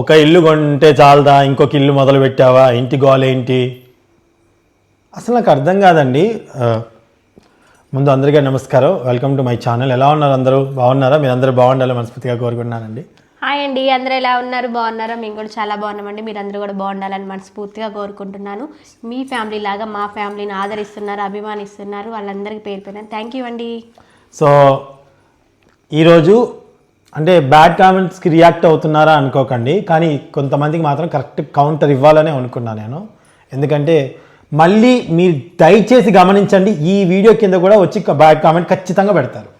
ఒక ఇల్లు కొంటే చాలదా? ఇంకొక ఇల్లు మొదలు పెట్టావా ఇంటి గోల ఏంటి? అసలు నాకు అర్థం కాదండి. ముందు అందరికీ నమస్కారం. వెల్కమ్ టు మై ఛానల్ ఎలా ఉన్నారు అందరూ? బాగున్నారా? మీరు అందరూ బాగుండాలి మనస్ఫూర్తిగా కోరుకుంటున్నానండి. హాయ్ అండి. అందరూ ఎలా ఉన్నారు? బాగున్నారా? మేము కూడా చాలా బాగున్నామండి. మీరు అందరూ కూడా బాగుండాలని మనస్ఫూర్తిగా కోరుకుంటున్నాను. మీ ఫ్యామిలీ లాగా మా ఫ్యామిలీని ఆదరిస్తున్నారు అభిమానిస్తున్నారు. వాళ్ళందరికీ పేరు పేరు థ్యాంక్ యూ అండి. సో ఈరోజు అంటే బ్యాడ్ కామెంట్స్కి రియాక్ట్ అవుతున్నారా అనుకోకండి. కానీ కొంతమందికి మాత్రం కరెక్ట్ కౌంటర్ ఇవ్వాలనే అనుకున్నాను నేను. ఎందుకంటే మళ్ళీ మీరు దయచేసి గమనించండి ఈ వీడియో కింద కూడా వచ్చి బ్యాడ్ కామెంట్ ఖచ్చితంగా పెడతారు.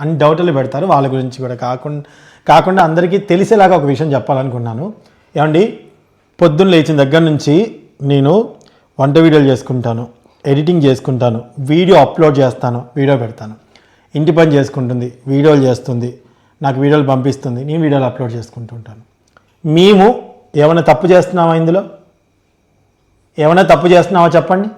అని డౌట్లు పెడతారు. వాళ్ళ గురించి కూడా కాకుండా కాకుండా అందరికీ తెలిసేలాగా ఒక విషయం చెప్పాలనుకున్నాను. ఏమండి? పొద్దున్న లేచిన దగ్గర నుంచి నేను వంట వీడియోలు చేసుకుంటాను ఎడిటింగ్ చేసుకుంటాను వీడియో అప్లోడ్ చేస్తాను వీడియో పెడతాను. ఇంటి పని చేసుకుంటుంది వీడియోలు చేస్తుంది నాకు వీడియోలు పంపిస్తుంది నేను వీడియోలు అప్లోడ్ చేసుకుంటూ ఉంటాను. మేము ఏమైనా తప్పు చేస్తున్నామా ఇందులో? ఏమైనా తప్పు చేస్తున్నావా చెప్పండి?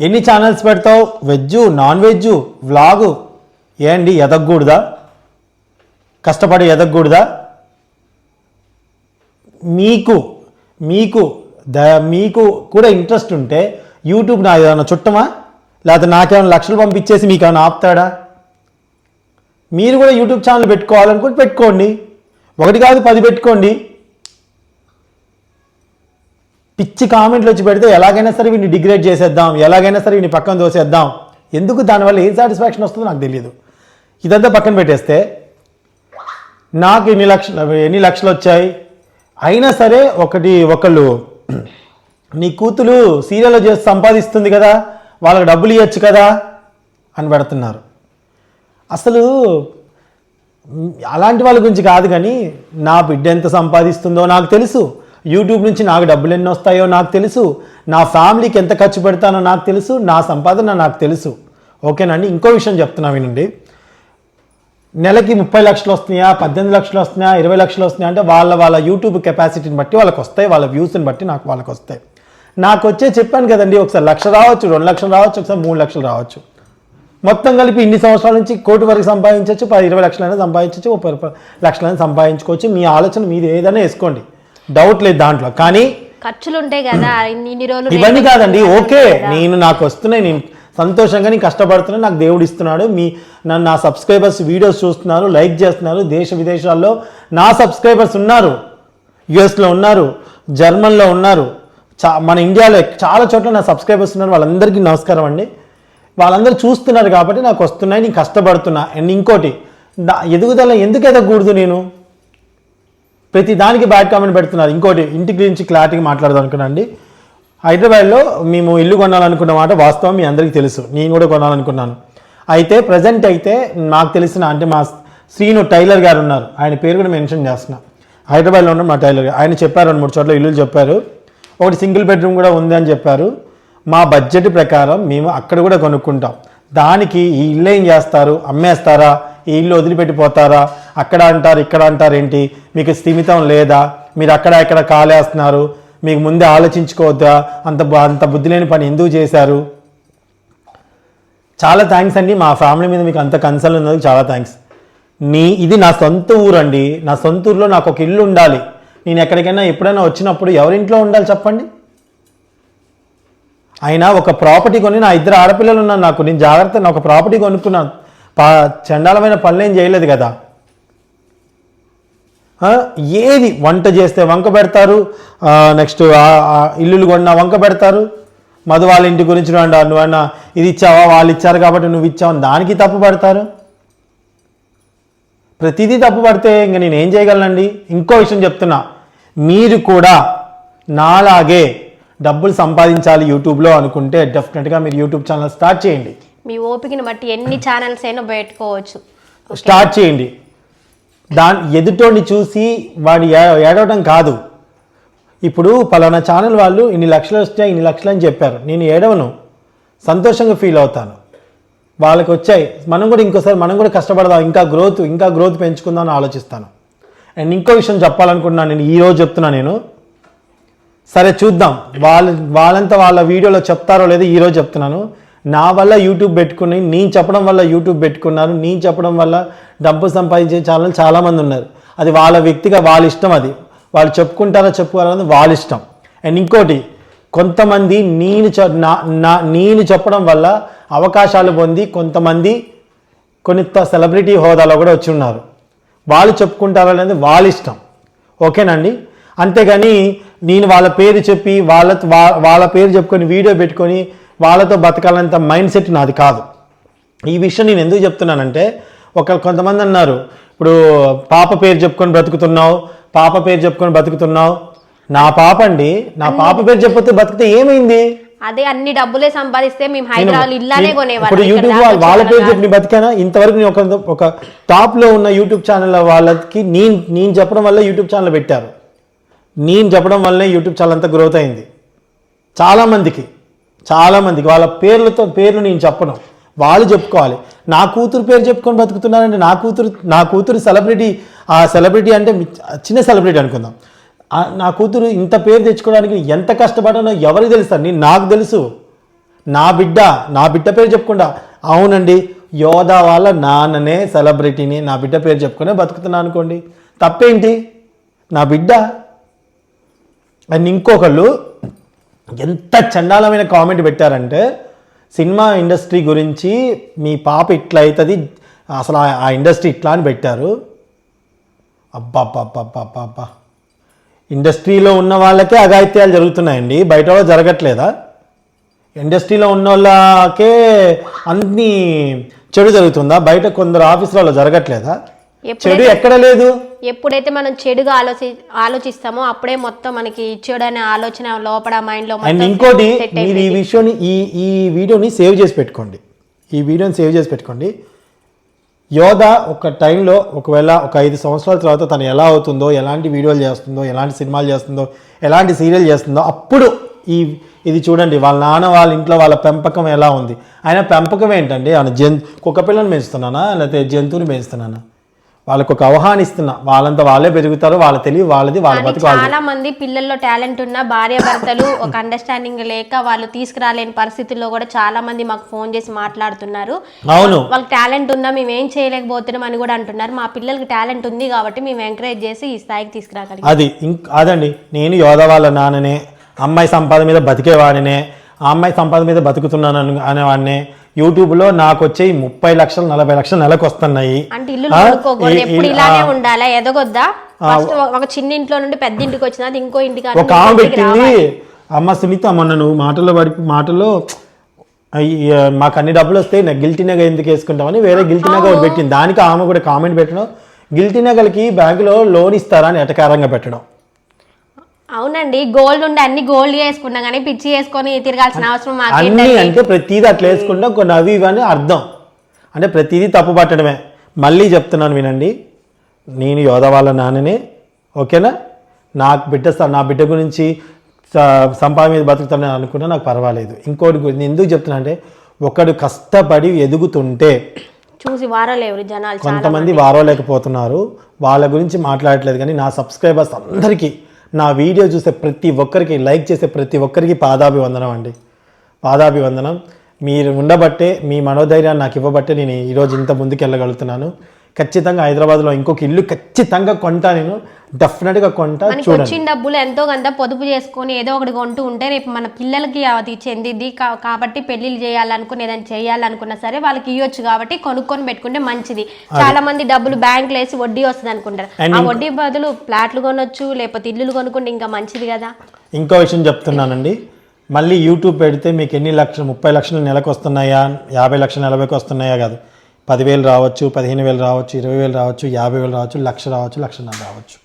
ఎన్ని ఛానల్స్ పెడతావు? Veg non veg vlog? ఏండి ఎదగకూడదా? కష్టపడి ఎదగకూడదా? మీకు మీకు ద మీకు కూడా ఇంట్రెస్ట్ ఉంటే యూట్యూబ్ నా ఏదైనా చుట్టమా? లేకపోతే నాకేమైనా లక్షలు పంపించేసి మీకు ఏమైనా ఆపుతాడా? మీరు కూడా యూట్యూబ్ ఛానల్ పెట్టుకోవాలనుకుంటే పెట్టుకోండి. ఒకటి కాదు పది పెట్టుకోండి. పిచ్చి కామెంట్లు వచ్చి పెడితే ఎలాగైనా సరే వీడిని డిగ్రేడ్ చేసేద్దాం ఎలాగైనా సరే వీడిని పక్కన తోసేద్దాం. ఎందుకు దానివల్ల ఏం సాటిస్ఫాక్షన్ వస్తుందో నాకు తెలియదు ఇదంతా పక్కన పెట్టేస్తే నాకు ఎన్ని లక్షలు ఎన్ని లక్షలు వచ్చాయి? అయినా సరే ఒకటి ఒకళ్ళు నీ కూతురు సీరియల్లో చేసి సంపాదిస్తుంది కదా వాళ్ళకి డబ్బులు ఇవ్వచ్చు కదా అని పెడుతున్నారు. అసలు అలాంటి వాళ్ళ గురించి కాదు కానీ నా బిడ్డ ఎంత సంపాదిస్తుందో నాకు తెలుసు. యూట్యూబ్ నుంచి నాకు డబ్బులు ఎన్ని వస్తాయో నాకు తెలుసు. నా ఫ్యామిలీకి ఎంత ఖర్చు పెడతానో నాకు తెలుసు. నా సంపాదన నాకు తెలుసు. ఓకేనండి ఇంకో విషయం చెప్తున్నా వినండి. నెలకి ముప్పై లక్షలు వస్తున్నాయా? పద్దెనిమిది లక్షలు వస్తున్నాయా? ఇరవై లక్షలు వస్తున్నాయా? అంటే వాళ్ళ వాళ్ళ యూట్యూబ్ కెపాసిటీని బట్టి వాళ్ళకి వస్తాయి. వాళ్ళ వ్యూస్ని బట్టి నాకు వాళ్ళకి వస్తాయి. నాకు వచ్చే చెప్పాను కదండి ఒకసారి లక్ష రావచ్చు రెండు లక్షలు రావచ్చు ఒకసారి మూడు లక్షలు రావచ్చు. మొత్తం కలిపి ఇన్ని సంవత్సరాల నుంచి కోటి వరకు సంపాదించవచ్చు పది ఇరవై లక్షలైనా సంపాదించవచ్చు ముప్పై లక్షలైనా సంపాదించుకోవచ్చు. మీ ఆలోచన మీరు ఏదైనా వేసుకోండి. డౌట్ లేదు దాంట్లో. కానీ ఖర్చులు ఉంటాయి కదా ఇన్ని ఇన్ని రోజులు ఇవన్నీ కాదండి. ఓకే. నేను నాకు వస్తున్నాయి నేను సంతోషంగా నేను కష్టపడుతున్నా నాకు దేవుడు ఇస్తున్నాడు. మీ నన్ను నా సబ్స్క్రైబర్స్ వీడియోస్ చూస్తున్నారు లైక్ చేస్తున్నారు. దేశ విదేశాల్లో నా సబ్స్క్రైబర్స్ ఉన్నారు. యుఎస్లో ఉన్నారు జర్మన్లో ఉన్నారు. చా మన ఇండియాలో చాలా చోట్ల నా సబ్స్క్రైబర్స్ ఉన్నారు. వాళ్ళందరికీ నమస్కారం అండి. వాళ్ళందరూ చూస్తున్నారు కాబట్టి నాకు వస్తున్నాయి నేను కష్టపడుతున్నా. అండ్ ఇంకోటి ఎదుగుదల ఎందుకు ఎదగకూడదు నేను? ప్రతి దానికి బ్యాడ్ కామెంట్ పెడుతున్నారు. ఇంకోటి ఇంటి గురించి క్లారిటీగా మాట్లాడదాం అనుకున్నాండి హైదరాబాద్లో మేము ఇల్లు కొనాలనుకున్న మాట వాస్తవం మీ అందరికీ తెలుసు. నేను కూడా కొనాలనుకున్నాను. అయితే ప్రజెంట్ అయితే నాకు తెలిసిన అంటే మా శ్రీను టైలర్ గారు ఉన్నారు. ఆయన పేరు కూడా మెన్షన్ చేస్తున్నా. హైదరాబాద్లో ఉన్న మా టైలర్ గారు ఆయన చెప్పారు రెండు మూడు చోట్ల ఇల్లు చెప్పారు. ఒకటి సింగిల్ బెడ్రూమ్ కూడా ఉంది అని చెప్పారు. మా బడ్జెట్ ప్రకారం మేము అక్కడ కూడా కొనుక్కుంటాం. దానికి ఈ ఇల్లు ఏం చేస్తారు? అమ్మేస్తారా? ఈ ఇల్లు వదిలిపెట్టిపోతారా? అక్కడ అంటారు ఇక్కడ అంటారు ఏంటి? మీకు స్థిమితం లేదా? మీరు అక్కడ ఇక్కడ కాలేస్తున్నారు. మీకు ముందే ఆలోచించుకోవద్దా? అంత అంత బుద్ధి లేని పని ఎందుకు చేశారు? చాలా థ్యాంక్స్ అండి. మా ఫ్యామిలీ మీద మీకు అంత కన్సర్న్ ఉన్నందుకు చాలా థ్యాంక్స్ నీ ఇది నా సొంత ఊరు అండి నా సొంత ఊరిలో నాకు ఒక ఇల్లు ఉండాలి. నేను ఎక్కడికైనా ఎప్పుడైనా వచ్చినప్పుడు ఎవరింట్లో ఉండాలి చెప్పండి? అయినా ఒక ప్రాపర్టీ కొని నా ఇద్దరు ఆడపిల్లలు ఉన్నాను నాకు నేను జాగ్రత్త నా ఒక ప్రాపర్టీ కొనుక్కున్నాను. పా చండాలమైన పనులు ఏం చేయలేదు కదా. ఏది వంట చేస్తే వంక పెడతారు? నెక్స్ట్ ఇల్లులు కొన్నా వంక పెడతారు? మధు వాళ్ళ ఇంటి గురించి నువ్వు అన్నా- నువ్వన్నా ఇది ఇచ్చావా? వాళ్ళు ఇచ్చారు కాబట్టి నువ్వు ఇచ్చావు దానికి తప్పు పడతారు? ప్రతిదీ తప్పు పడితే ఇంక నేను ఏం చేయగలనండి? ఇంకో విషయం చెప్తున్నా. మీరు కూడా నాలాగే డబ్బులు సంపాదించాలి యూట్యూబ్లో అనుకుంటే డెఫినెట్గా మీరు యూట్యూబ్ ఛానల్ స్టార్ట్ చేయండి. మీ ఓపికని బట్టి ఎన్ని ఛానల్స్ అయినా పెట్టుకోవచ్చు. స్టార్ట్ చేయండి. దాని ఎదుటోడిని చూసి వాడు ఏడవడం కాదు. ఇప్పుడు పలానా ఛానల్ వాళ్ళు ఇన్ని లక్షలు వస్తాయి ఇన్ని లక్షలు అని చెప్పారు. నేను ఏడవను. సంతోషంగా ఫీల్ అవుతాను. వాళ్ళకి వచ్చాయి. మనం కూడా ఇంకోసారి మనం కూడా కష్టపడదాం. ఇంకా గ్రోత్ ఇంకా గ్రోత్ పెంచుకుందాం అని ఆలోచిస్తాను. అండ్ ఇంకో విషయం చెప్పాలనుకుంటున్నాను. నేను ఈ రోజు చెప్తున్నా నేను. సరే చూద్దాం. వాళ్ళ వాళ్ళంతా వాళ్ళ వీడియోలో చెప్తారో లేదో ఈరోజు చెప్తున్నాను. నా వల్ల యూట్యూబ్ పెట్టుకుని నేను చెప్పడం వల్ల యూట్యూబ్ పెట్టుకున్నారు నేను చెప్పడం వల్ల డబ్బు సంపాదించే ఛానల్ చాలామంది ఉన్నారు. అది వాళ్ళ వ్యక్తిగా వాళ్ళ ఇష్టం అది. వాళ్ళు చెప్పుకుంటారో చెప్పుకోవాలన్నది వాళ్ళ ఇష్టం. అండ్ ఇంకోటి కొంతమంది నేను చె నా నా నేను చెప్పడం వల్ల అవకాశాలు పొంది కొంతమంది కొన్ని సెలబ్రిటీ హోదాలో కూడా వచ్చి ఉన్నారు. వాళ్ళు చెప్పుకుంటారనేది వాళ్ళ ఇష్టం. ఓకేనండి అంతేగాని నేను వాళ్ళ పేరు చెప్పి వాళ్ళ వాళ్ళ పేరు చెప్పుకొని వీడియో పెట్టుకొని వాళ్ళతో బతకాలంత మైండ్ సెట్ నాది కాదు. ఈ విషయం నేను ఎందుకు చెప్తున్నానంటే ఒక కొంతమంది అన్నారు ఇప్పుడు పాప పేరు చెప్పుకొని బ్రతుకుతున్నావు పాప పేరు చెప్పుకొని బతుకుతున్నావు నా పాప అండి నా పాప పేరు చెప్పితే బతికితే ఏమైంది? అదే అన్ని డబ్బులే సంపాదిస్తే మేము హైదరాబాద్ ఇల్లానే కొనేవాళ్ళం ఇప్పుడు యూట్యూబ్ వాళ్ళ పేరు చెప్పి బతికానా? ఇంతవరకు నేను ఒక ఒక టాప్లో ఉన్న యూట్యూబ్ ఛానల్ వాళ్ళకి నేను నేను చెప్పడం వల్ల యూట్యూబ్ ఛానల్ పెట్టారు. నేను చెప్పడం వల్లే యూట్యూబ్ ఛానల్ అంతా గ్రోత్ అయింది. చాలామందికి చాలామందికి వాళ్ళ పేర్లతో పేర్లు నేను చెప్పను. వాళ్ళు చెప్పుకోవాలి. నా కూతురు పేరు చెప్పుకొని బతుకుతున్నారంటే నా కూతురు నా కూతురు సెలబ్రిటీ ఆ సెలబ్రిటీ అంటే చిన్న సెలబ్రిటీ అనుకుందాం. నా కూతురు ఇంత పేరు తెచ్చుకోవడానికి ఎంత కష్టపడానో ఎవరికి తెలుస్తారు నేను నాకు తెలుసు. నా బిడ్డ నా బిడ్డ పేరు చెప్పుకుంటా అవునండి యోధా వాళ్ళ నాన్ననే సెలబ్రిటీని నా బిడ్డ పేరు చెప్పుకునే బతుకుతున్నా అనుకోండి. తప్పేంటి? నా బిడ్డ అండ్ ఇంకొకళ్ళు ఎంత చండాలమైన కామెంట్ పెట్టారంటే సినిమా ఇండస్ట్రీ గురించి మీ పాప ఇట్లా అవుతుంది అసలు ఆ- ఇండస్ట్రీ ఇట్లా అని పెట్టారు. అబ్బా ఇండస్ట్రీలో ఉన్న వాళ్ళకే అఘాయిత్యాలు జరుగుతున్నాయండి. బయట వాళ్ళు జరగట్లేదా? ఇండస్ట్రీలో ఉన్న వాళ్ళకే అన్ని చెడు జరుగుతుందా? బయట కొందరు ఆఫీసులలో జరగట్లేదా? చెడు ఎక్కడ లేదు? ఎప్పుడైతే మనం చెడుగా ఆలోచి ఆలోచిస్తామో అప్పుడే మొత్తం మనకి చెడు అనే ఆలోచన లోపల మైండ్లో అండ్ ఇంకోటి మీరు ఈ. విషయాన్ని ఈ ఈ వీడియోని సేవ్ చేసి పెట్టుకోండి. ఈ వీడియోని సేవ్ చేసి పెట్టుకోండి. యోధ ఒక టైంలో ఒకవేళ ఒక ఐదు సంవత్సరాల తర్వాత తను ఎలా అవుతుందో ఎలాంటి వీడియోలు చేస్తుందో ఎలాంటి సినిమాలు చేస్తుందో ఎలాంటి సీరియల్ చేస్తుందో అప్పుడు ఈ ఇది చూడండి వాళ్ళ నాన్న వాళ్ళ ఇంట్లో వాళ్ళ పెంపకం ఎలా ఉంది? ఆయన పెంపకం ఏంటండి? ఆయన జన్ కుక్క పిల్లని పెంచుతున్నానా? లేకపోతే జంతువుని పెంచుతున్నానా? వాళ్ళకు ఒక అవగాహన ఇస్తున్నా. వాళ్ళంతా వాళ్ళే పెరుగుతారు వాళ్ళ తెలివి వాళ్ళది వాళ్ళ బతుకు చాలా మంది పిల్లల్లో టాలెంట్ ఉన్న భార్య భర్తలు ఒక అండర్స్టాండింగ్ లేక వాళ్ళు తీసుకురాలేని పరిస్థితుల్లో కూడా చాలా మంది మాకు ఫోన్ చేసి మాట్లాడుతున్నారు. అవును. వాళ్ళకి టాలెంట్ ఉందా మేము ఏం చేయలేకపోతున్నాం అని కూడా అంటున్నారు. మా పిల్లలకి టాలెంట్ ఉంది కాబట్టి మేము ఎంకరేజ్ చేసి ఈ స్థాయికి తీసుకురాగలిగాం. అది ఇంక అదండి. నేను యోధ వాళ్ళ నాన్ననే అమ్మాయి సంపాదన మీద బతికేవాడినే ఆ అమ్మాయి సంపాదన మీద బతుకుతున్నాను అను- అనేవాడినే యూట్యూబ్లో నాకు వచ్చే ముప్పై లక్షలు నలభై లక్షలు నెలకు వస్తున్నాయి అంటే ఇల్లు ఇలానే ఉండాలా? ఎదగొద్దా? ఒక చిన్న ఇంట్లో నుండి పెద్ద ఇంటికి వచ్చినా ఇంకో ఇంటికి ఒక ఆమె పెట్టింది అమ్మ సునీత మొన్న నువ్వు మాటల్లో అయ్యి, ఆ, మాకు అన్ని డబ్బులు వస్తాయి నాకు గిల్టీ నగ ఎందుకు వేసుకుంటామని వేరే గిల్టీ నగ ఒకటి పెట్టింది. దానికి ఆమె కూడా కామెంట్ పెట్టడం గిల్టీ నగలకి బ్యాంకులో లోన్ ఇస్తారా? అని ఎటకారంగా పెట్టడం. అవునండి గోల్డ్ ఉండి అన్ని గోల్డ్ వేసుకున్నా కానీ పిచ్చి వేసుకొని తిరగాల్సిన అవసరం అన్నీ అంటే ప్రతిదీ అట్లా వేసుకుంటాం కొన్ని అవి ఇవి అని అర్థం. అంటే ప్రతిదీ తప్పు పట్టడమే. మళ్ళీ చెప్తున్నాను వినండి. నేను యోధ వాళ్ళ నాన్ననే ఓకేనా? నాకు బిడ్డ నా బిడ్డ గురించి స- సంపాదన మీద బతుకుతానని అనుకున్నా నాకు పర్వాలేదు. ఇంకోటి గురించి ఎందుకు చెప్తున్నా అంటే ఒకడు కష్టపడి ఎదుగుతుంటే చూసి వారాలు ఎవరు జనాలు కొంతమంది వారోలేకపోతున్నారు వాళ్ళ గురించి మాట్లాడట్లేదు కానీ నా సబ్స్క్రైబర్స్ అందరికీ నా వీడియో చూసే ప్రతి ఒక్కరికి లైక్ చేసే ప్రతి ఒక్కరికి పాదాభివందనం అండి. పాదాభివందనం. మీరు ఉండబట్టే మీ మనోధైర్యాన్ని నాకు ఇవ్వబట్టే నేను ఈరోజు ఇంత ముందుకు వెళ్ళగలుగుతున్నాను ఖచ్చితంగా హైదరాబాద్లో ఇంకొక ఇల్లు ఖచ్చితంగా కొంటా నేను. డెఫినెట్గా కొంటా మనకి చూడండి. వచ్చిన డబ్బులు ఎంతో కొంత పొదుపు చేసుకొని ఏదో ఒకటి కొంటూ ఉంటే రేపు మన పిల్లలకి అది చెందిద్ది కా- కాబట్టి పెళ్ళిళ్ళు చేయాలనుకుని ఏదైనా చేయాలనుకున్నా సరే వాళ్ళకి ఇవ్వచ్చు కాబట్టి కొనుక్కొని పెట్టుకుంటే మంచిది. చాలా మంది డబ్బులు బ్యాంకులో వేసి వడ్డీ వస్తుంది అనుకుంటారు. And ఆ వడ్డీ బదులు ప్లాట్లు కొనొచ్చు లేకపోతే ఇల్లులు కొనుక్కుంటే ఇంకా మంచిది కదా. ఇంకో విషయం చెప్తున్నానండి. మళ్ళీ యూట్యూబ్ పెడితే మీకు ఎన్ని లక్షలు ముప్పై లక్షలు నెలకు వస్తున్నాయా యాభై లక్షలు నెలకి వస్తున్నాయా కాదు. పదివేలు రావచ్చు పదిహేను వేలు రావచ్చు ఇరవై వేలు రావచ్చు యాభై వేలు రావచ్చు లక్ష రావచ్చు లక్షన్నర రావచ్చు.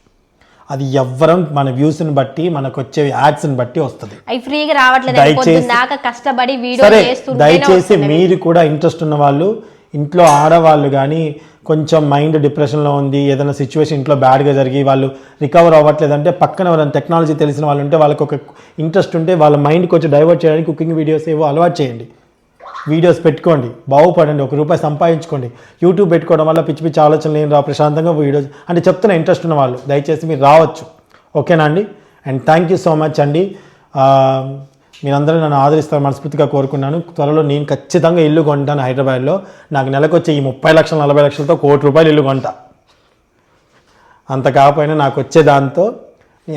అది ఎవ్వరం మన వ్యూస్ని బట్టి మనకు వచ్చే యాడ్స్ని బట్టి వస్తుంది. అవి ఫ్రీగా రావట్లేదు దయచేసి- కష్టపడి వీడియో. మీరు కూడా ఇంట్రెస్ట్ ఉన్న వాళ్ళు ఇంట్లో ఆడవాళ్ళు కానీ కొంచెం మైండ్ డిప్రెషన్లో ఉంది ఏదైనా సిచ్యువేషన్ ఇంట్లో బ్యాడ్గా జరిగి వాళ్ళు రికవర్ అవ్వట్లేదంటే పక్కన ఎవరైనా టెక్నాలజీ తెలిసిన వాళ్ళు ఉంటే వాళ్ళకి ఒక ఇంట్రెస్ట్ ఉంటే వాళ్ళ మైండ్ కొంచెం డైవర్ట్ చేయడానికి కుకింగ్ వీడియోస్ ఏవో అలవాటు చేయండి. వీడియోస్ పెట్టుకోండి. బాగుపడండి. ఒక రూపాయి సంపాదించుకోండి. యూట్యూబ్ పెట్టుకోవడం వల్ల పిచ్చి పిచ్చి ఆలోచనలు ఏం రా ప్రశాంతంగా వీడియోస్ అంటే చెప్తున్న ఇంట్రెస్ట్ ఉన్న వాళ్ళు దయచేసి మీరు రావచ్చు. ఓకేనా అండి? And thank you so much అండి. మీరందరూ నన్ను ఆదరిస్తారు మనస్ఫూర్తిగా కోరుకున్నాను. త్వరలో నేను ఖచ్చితంగా ఇల్లు కొంటాను హైదరాబాద్లో. నాకు నెలకు వచ్చే ఈ ముప్పై లక్షలు నలభై లక్షలతో కోటి రూపాయలు ఇల్లు కొంటా. అంత కాకపోయినా నాకు వచ్చే దాంతో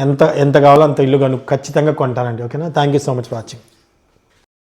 ఎంత ఎంత కావాలో అంత ఇల్లు కను ఖచ్చితంగా కొంటానండి. ఓకేనా? Thank you so much watching